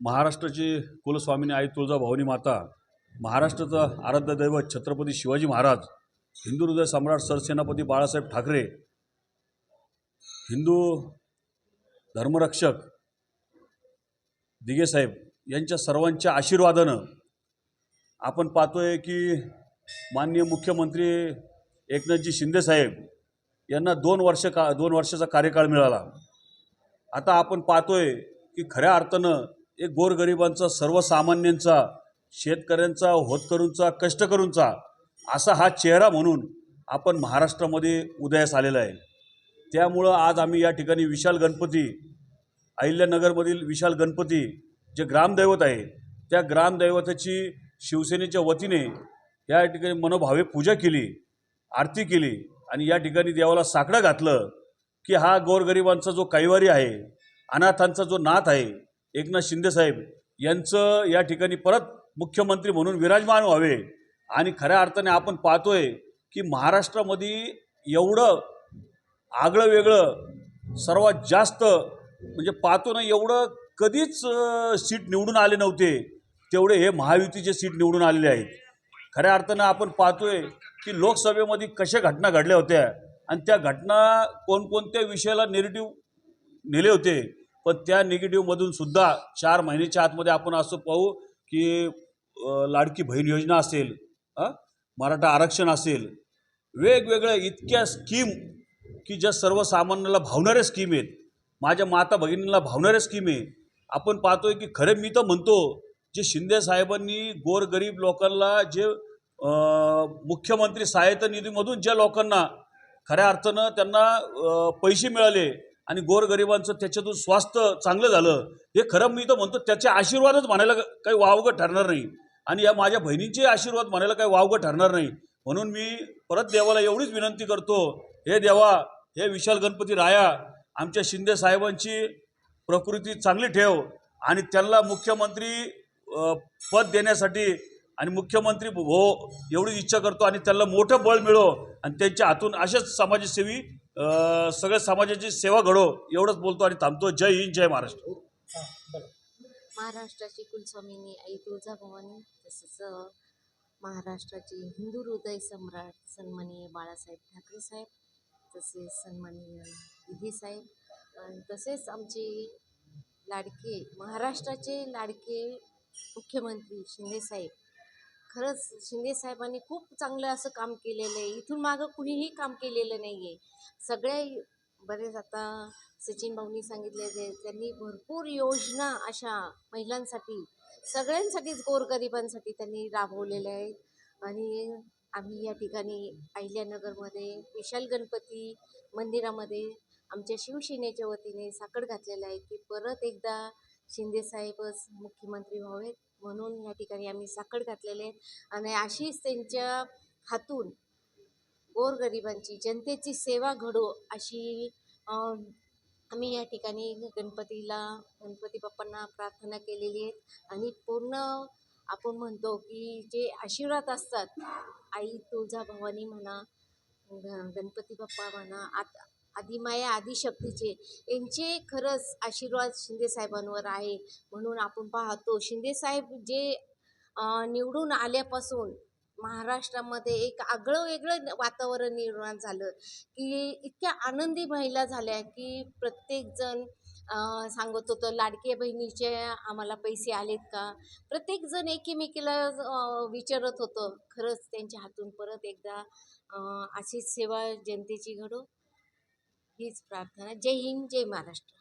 महाराष्ट्राची कुलस्वामिनी आई तुळजाभवानी माता महाराष्ट्राचं आराध्य दैवत छत्रपती शिवाजी महाराज हिंदू हृदय सम्राट सरसेनापती बाळासाहेब ठाकरे हिंदू धर्मरक्षक दिगेसाहेब यांच्या सर्वांच्या आशीर्वादानं आपण पाहतोय की माननीय मुख्यमंत्री एकनाथजी शिंदेसाहेब यांना दोन वर्ष का दोन वर्षाचा कार्यकाळ मिळाला. आता आपण पाहतोय की खऱ्या अर्थानं एक गोरगरिबांचा सर्वसामान्यांचा शेतकऱ्यांचा होतकरूंचा कष्टकरूंचा असा हा चेहरा म्हणून आपण महाराष्ट्रामध्ये उदयास आलेला आहे. त्यामुळं आज आम्ही या ठिकाणी विशाल गणपती अहिल्यानगरमधील विशाल गणपती जे ग्रामदैवत आहे त्या ग्रामदैवताची शिवसेनेच्या वतीने या ठिकाणी मनोभावे पूजा केली आरती केली आणि या ठिकाणी देवाला साकडं घातलं की हा गोरगरिबांचा जो कैवारी आहे अनाथांचा जो नाथ आहे एकनाथ शिंदेसाहेब यांचं या ठिकाणी परत मुख्यमंत्री म्हणून विराजमान व्हावे. आणि खऱ्या अर्थाने आपण पाहतोय की महाराष्ट्रामध्ये एवढं आगळं वेगळं सर्वात जास्त म्हणजे पाहतो ना एवढं कधीच सीट निवडून आले नव्हते. तेवढे हे महायुतीचे सीट निवडून आलेले आहेत. खऱ्या अर्थानं आपण पाहतोय की लोकसभेमध्ये कशा घटना घडल्या होत्या आणि त्या घटना कोणकोणत्या विषयाला निगेटिव्ह नेले होते. पण त्या निगेटिव्हमधून सुद्धा चार महिन्याच्या आतमध्ये आपण असं पाहू की लाडकी बहीण योजना असेल मराठा आरक्षण असेल वेगवेगळ्या इतक्या स्कीम की ज्या सर्वसामान्याला भावणाऱ्या स्कीम आहेत. माझ्या माता भगिनींना भावणाऱ्या स्कीम आहे आपण पाहतोय की खरं मी तर म्हणतो जे शिंदे साहेबांनी गोरगरीब लोकांना जे मुख्यमंत्री सहायता निधीमधून ज्या लोकांना खऱ्या अर्थानं त्यांना पैसे मिळाले आणि गोरगरिबांचं त्याच्यातून स्वास्थ्य चांगलं झालं हे खरं मी तर म्हणतो त्याचे आशीर्वादच म्हणायला काही वावगं ठरणार नाही. आणि या माझ्या बहिणींचे आशीर्वाद म्हणायला काही वावगं ठरणार नाही. म्हणून मी परत देवाला एवढीच विनंती करतो हे देवा हे विशाल गणपती राया आमच्या शिंदे साहेबांची प्रकृती चांगली ठेव आणि त्यांना मुख्यमंत्री पद देण्यासाठी आणि मुख्यमंत्री हो एवढीच इच्छा करतो आणि त्यांना मोठं बळ मिळो आणि त्यांच्या हातून असेच समाजसेवी सगळ्या समाजाची सेवा घडो एवढंच बोलतो आणि थांबतो. जय हिंद जय महाराष्ट्र. महाराष्ट्राची कुलस्वामिनी आई तुळजाभवानी तसंच महाराष्ट्राची महाराष्ट्राचे हिंदू हृदय सम्राट सन्माननीय बाळासाहेब ठाकरे साहेब तसेच सन्माननीय दिदी साहेब तसेच आमचे लाडके महाराष्ट्राचे लाडके मुख्यमंत्री शिंदेसाहेब खरंच शिंदेसाहेबांनी खूप चांगलं असं काम केलेलं आहे. इथून मागं कुणीही काम केलेलं नाही आहे सगळे बरेच आता सचिन भाऊनी सांगितले जे त्यांनी भरपूर योजना अशा महिलांसाठी सगळ्यांसाठीच गोरगरिबांसाठी त्यांनी राबवलेल्या आहेत. आणि आम्ही या ठिकाणी अहिल्यानगरमध्ये विशाल गणपती मंदिरामध्ये आमच्या शिवसेनेच्या वतीने साकड घातलेलं आहे की परत एकदा शिंदेसाहेबच मुख्यमंत्री व्हावेत. म्हणून या ठिकाणी आम्ही साखर घातलेले आणि अशीच त्यांच्या हातून गोरगरिबांची जनतेची सेवा घडो अशी आम्ही या ठिकाणी गणपतीला गणपती बाप्पांना प्रार्थना केलेली आहे. आणि पूर्ण आपण म्हणतो की जे आशीर्वाद असतात आई तुळजा भवानी म्हणा ग- गणपती बाप्पा म्हणा आता आदिमाया आदिशक्तीचे यांचे खरंच आशीर्वाद शिंदेसाहेबांवर आहे. म्हणून आपण पाहतो शिंदेसाहेब जे निवडून आल्यापासून महाराष्ट्रामध्ये एक आगळं वेगळं वातावरण निर्माण झालं. की इतक्या आनंदी महिला झाल्या की प्रत्येकजण सांगत होतं लाडक्या बहिणीचे आम्हाला पैसे आलेत का? प्रत्येकजण एकीमेकीला विचारत होतं. खरंच त्यांच्या हातून परत एकदा अशीच सेवा जनतेची घडो. हीच प्रार्थना. जय हिंद जय महाराष्ट्र.